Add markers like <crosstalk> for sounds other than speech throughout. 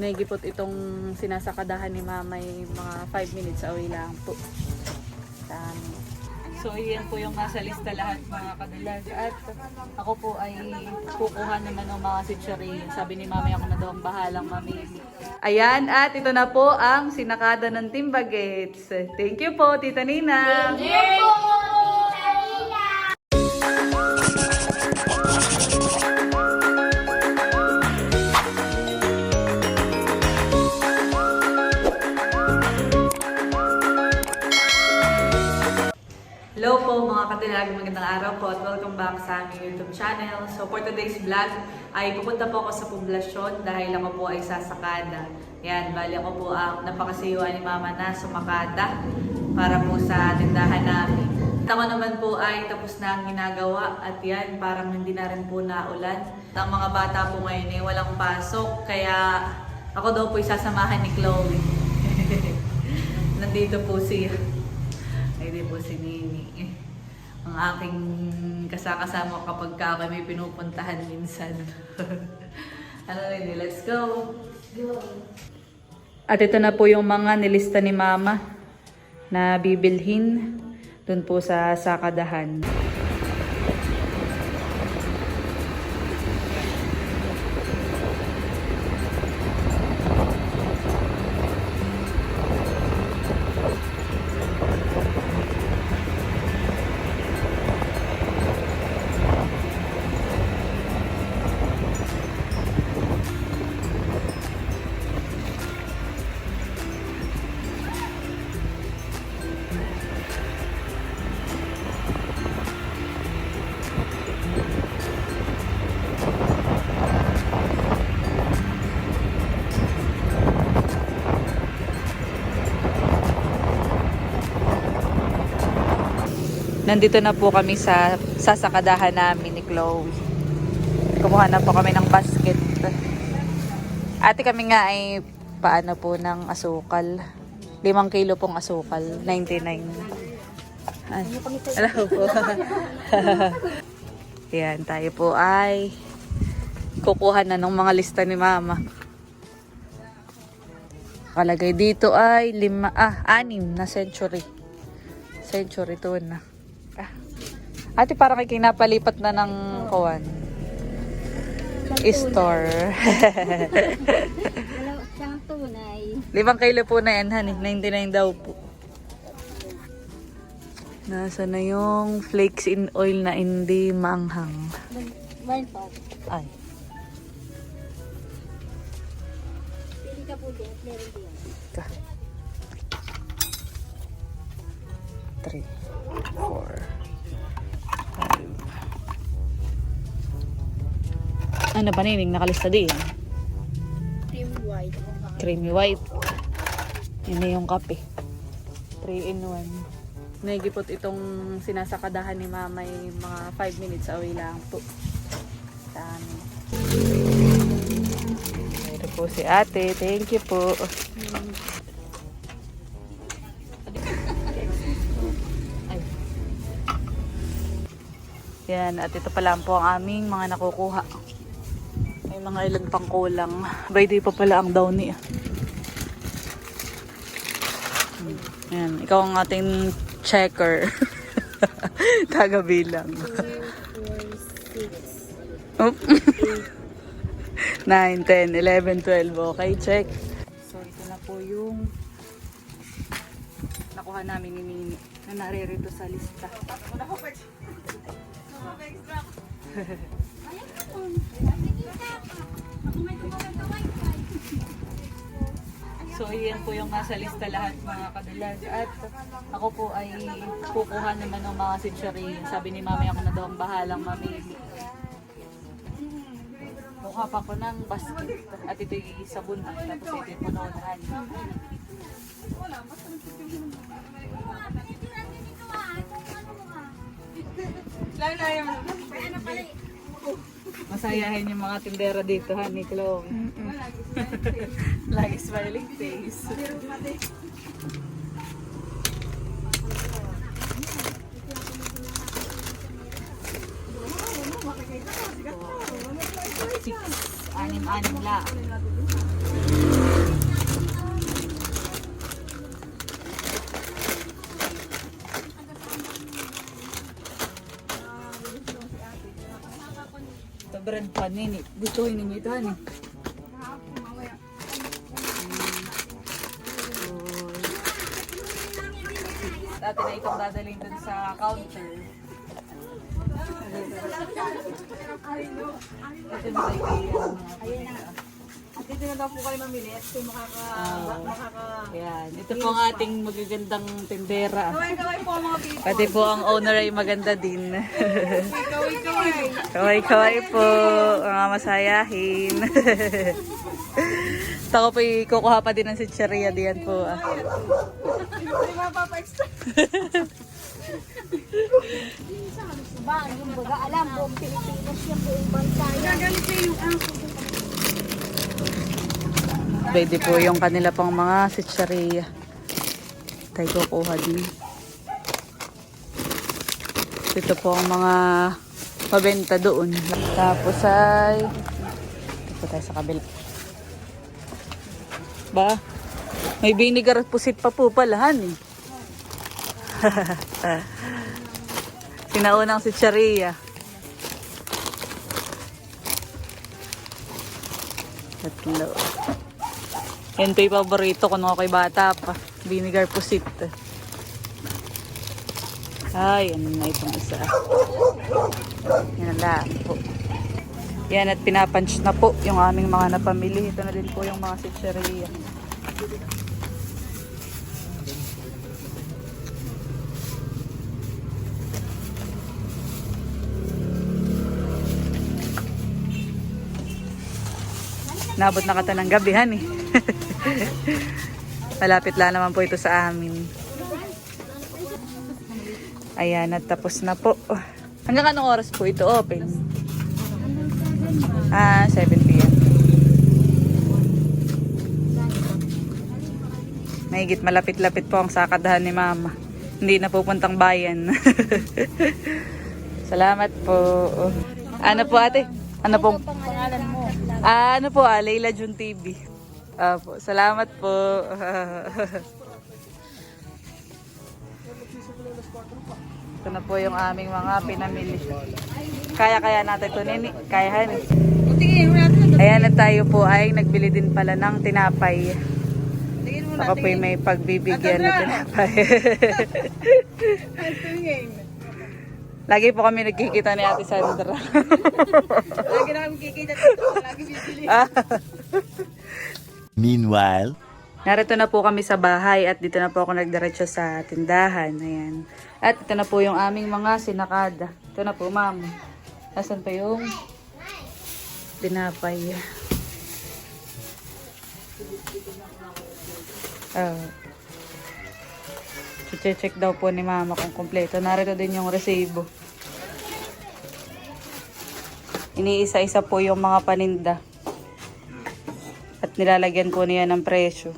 Naigipot itong sinasakadahan ni mama mga 5 minutes away lang po. Sa amin. So, iyan po yung nasa lista lahat mga kadalag. At ako po ay kukuha naman ng mga sitsurin. Sabi ni mama ako na daw ang bahalang mamili. Ayan, at ito na po ang sinakada ng Team Bagets. Thank you po, Tita Nina. Hello araw po at welcome back sa aming YouTube channel. So for today's vlog ay pupunta po ako sa poblasyon dahil ako po ay sasakada. Yan, bali ako po ang napakasiyuan ni Mama na sumakada para po sa tindahan namin. Tama naman po ay tapos na ang ginagawa at yan, parang hindi na rin po naulan. At ang mga bata po ngayon ay walang pasok kaya ako daw po isasamahan ni Chloe. <laughs> Nandito po siya. Ay, po si Nini. Aking kasakasama kapag ka may pinupuntahan minsan. <laughs> ano Nini, let's go! At ito na po yung mga nilista ni Mama na bibilhin dun po sa sakadahan. Nandito na po kami sa sasakadahan namin ni Chloe. Kumuha na po kami ng basket. Ate kami nga ay paano po ng asukal. Limang kilo pong asukal. 99. Ay, Hello po. <laughs> Yan, tayo po ay kukuha na ng mga lista ni Mama. Kalagay dito ay lima, ah, anim na century. Century to na. Ate, parang kay kinapalipat na ng kuwan. Store. <laughs> Alam, siyang tunay. Limang kilo po na yan, honey. 99 daw po. Nasa na yung flakes in oil na hindi manghang. One pot. Ay. Pili ka po din. Meron. Ka. Three. Four. Ano pa nining nakalista din? Cream white. Creamy white. Yun na yung kape. 3 in 1. Naigipot itong sinasakadahan ni mama ay mga 5 minutes away lang po. Sa amin. Ito po si ate. Thank you po. Ay. Yan, at ito pa lang po ang aming mga nakukuha. May mga ilan pang kulang. By day pa pala ang downy. ah. Hmm. Yan, ikaw ang ating checker. <laughs> Six. Oop. 9, 10, 11, 12. Okay, check. So, ito na po yung nakuha namin ni Nini na naririto sa lista. <laughs> So, iyan po yung nasa lista lahat mga kadalag. At ako po ay kukuha naman ng mga sitsurin. Sabi ni mami ako na daw ang bahalang mamili. Kuha pa ko ng basket. At ito yung sabon. Tapos ito yung. Masayahin yung mga tindera dito, ha, ni Chloe. <laughs> Lagi smiling face. Six, anim-anim lang. Meron pa nini. Gusto ninyo ito, hani. Dati na itong dadaling dun sa counter. Ito na tayo kaya. Dito na daw po kayo mamili at kayo makaka... makaka... Yan. Ito po ang ating magagandang tindera. Kaway-kaway po ang mga people. Pati po ang owner ay maganda din. Kaway-kaway. Kaway-kaway po, mga masayahin. Tako po kukuha pa din ng sitcheria diyan po. Ah. Hindi mapapa-extra. Ba, yung baga alam, buong Pilipinas yung buong bansa yan. Gagalito yung aso. Pwede po yung kanila pang mga sitcheria. Tayo kukuha din. Ito po ang mga pabenta doon. Tapos ay... Ito tayo sa kabila. Ba? May vinegar at pusit pa po palahan <laughs> eh. Sinaunang sitcheria. Tatlo. Yan po yung paborito ko nung ako'y bata pa. Vinegar pusit. Ay, ano na itong isa. Yan lang po. Yan at pinapunch na po yung aming mga napamili. Ito na din po yung mga sitcheria. Nabot na kata ng gabihan <laughs> eh. Malapit lang naman po ito sa amin. Ayan, at tapos na po. Hanggang anong oras po ito open? Ah, 7 p.m. Mahigit malapit-lapit po ang sakadahan ni Mama. Hindi na pupuntang bayan. <laughs> Salamat po. Ano po ate? Ano pong Pangalan mo. Ah, ano po ah, Leila Jun TV. Ah, po. Salamat po. <laughs> Ito na po yung aming mga pinamili. Kaya-kaya natin ito, Nini. Mo natin. Ayan na tayo po ay nagbili din pala ng tinapay. Baka po may pagbibigyan na tinapay. <laughs> Lagi po kami nagkikita ni Ate Sandra. <laughs> Lagi na kami kikita dito. Lagi bibili. Ah. Meanwhile, Narito na po kami sa bahay at dito na po ako nagdiretso sa tindahan. Ayan. At ito na po yung aming mga sinakada. Ito na po, ma'am. Nasaan pa yung dinapay? Oh. Check daw po ni mama kung kompleto. Narito din yung resibo. Iniisa-isa po yung mga paninda. At nilalagyan po niya ng presyo.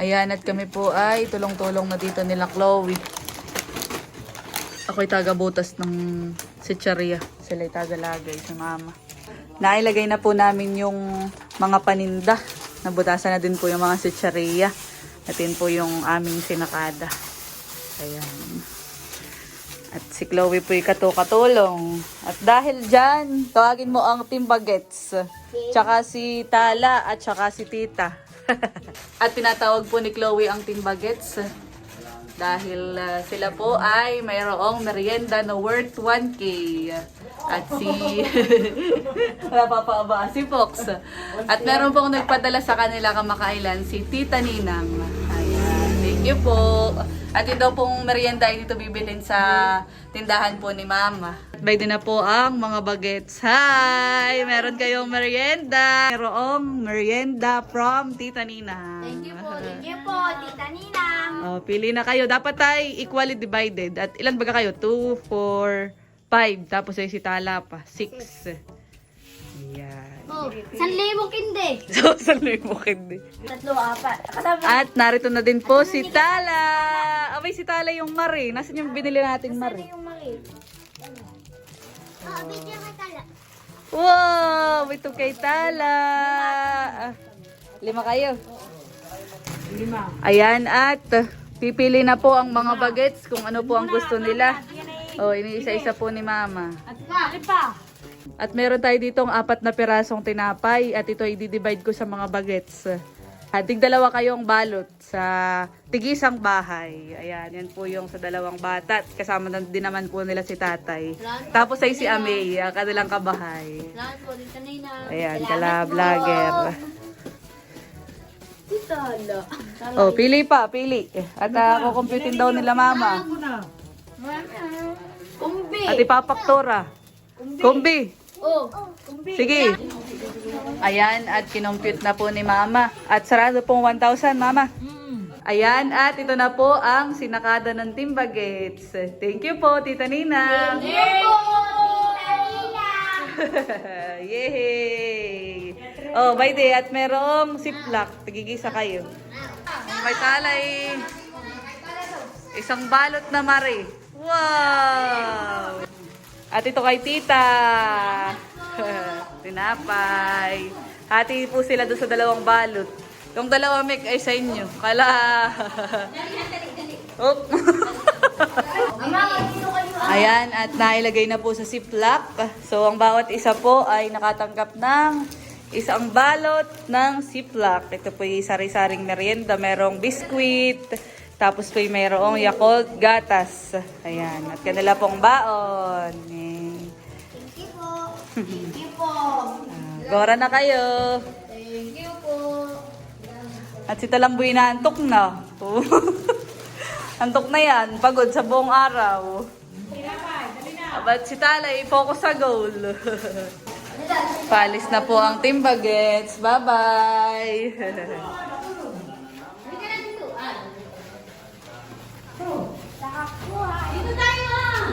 Ayan, at kami po ay tulong-tulong na dito nila Chloe. Ako'y taga-butas ng sitsaria. Sila'y taga-lagay sa mama. Nailagay na po namin yung mga paninda. Nabutasan na din po yung mga sitsaria. At yun po yung aming sinakada. Ayan. At si Chloe po yung katulong. At dahil dyan, tawagin mo ang Team Bagets. Tsaka si Tala at tsaka si Tita. <laughs> at tinatawag po ni Chloe ang Team Bagets. Dahil ah, sila po ay mayroong merienda na worth 1K. At si... <laughs> Wala pa pa? Si Fox. At meron pong nagpadala sa kanila kamakailan si Tita Ninang. Thank you po. At ito pong merienda ay dito bibilin sa tindahan po ni Mama. Bay din na po ang mga bagets. Hi! Meron kayong merienda. Mayroong merienda from Tita Ninang. Thank you po. Thank you po, Tita Ninang. Oh, pili na kayo. Dapat ay equally divided. At ilan baga kayo? 2, 4, 5. Tapos ay si Tala pa. 6. Oh, san libong kinde. <laughs> So, saan mo hindi? Tatlo, apat. Kasama. At narito na din po si Tala. Abay, si Tala yung Mari. Nasaan yung binili nating Mari? yung mali. Oh, bigyan ka tala. Wow! Ito kay Tala. Ah, Lima kayo. Lima. Ayan at Pipili na po ang mga bagets kung ano po ang gusto nila. O, iniisa-isa po ni Mama. At ka, alin pa? At meron tayo ditong apat na pirasong tinapay at ito i-divide ko sa mga bagets. At dalawa kayong balot sa tigisang bahay. Ayan, yan po yung sa dalawang bata. At Kasama na din naman po nila si tatay. Tapos ay si Amay, ang kanilang kabahay. Ayan, kala vlogger. Lo. Oh, pili pa, pili. At uh, kukumputin daw nila mama. At ipapaktura. Kumbi. Oh. Sige. Ayan, at kinompute na po ni Mama. At sarado pong 1,000, Mama. Ayan, at ito na po ang sinakada ng Timbagets. Thank you po, Tita Nina. <laughs> Yay! Oh, by the at merong ziplock. Tigigisa kayo. May talay. Isang balot na mari. Wow! At ito kay tita. <laughs> Tinapay. Hati po sila doon sa dalawang balot. Yung dalawa mic ay sa inyo. Kala. <laughs> Oop. <laughs> Ayan, at nailagay na po sa ziplock. So, ang bawat isa po ay nakatanggap ng isang balot ng ziplock. Ito po yung sari-saring merienda. Merong biskuit, tapos po yung merong Yakult gatas. Ayan, at kanila pong baon. Eh. Thank you po. Thank you po. Ah, <laughs> Gora na kayo. Thank you po. At si Talamboy na antok na. <laughs> antok na yan. Pagod sa buong araw. But si Talay, focus sa goal. <laughs> Palis na po ang Team Bagets. Bye-bye. Dito tayo ah.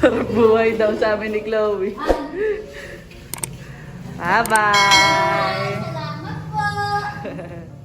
Sarap buhay daw sa amin ni Chloe. Bye-bye. Salamat po. <laughs>